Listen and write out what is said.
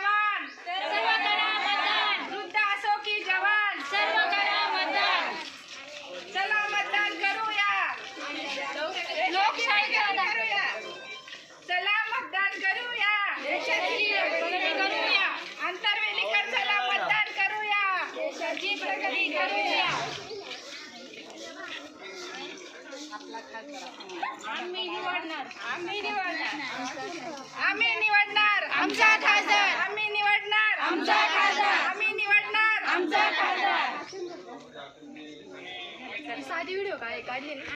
जवान। सर्व करा मतदान। वृद्ध असो की जवान। सर्व करा मतदान। चला मतदान करूया। लोकशाहीचा जागा करूया। चला मतदान करूया। देशाची प्रगती करूया। आंतरवेलीकर चला मतदान करूया। देशाची प्रगती करूया। आम्ही निवडणार। आम्ही निवडणार। आम्ही निवडणार। आमचा खासदार साधी व्हिडिओ काय काढले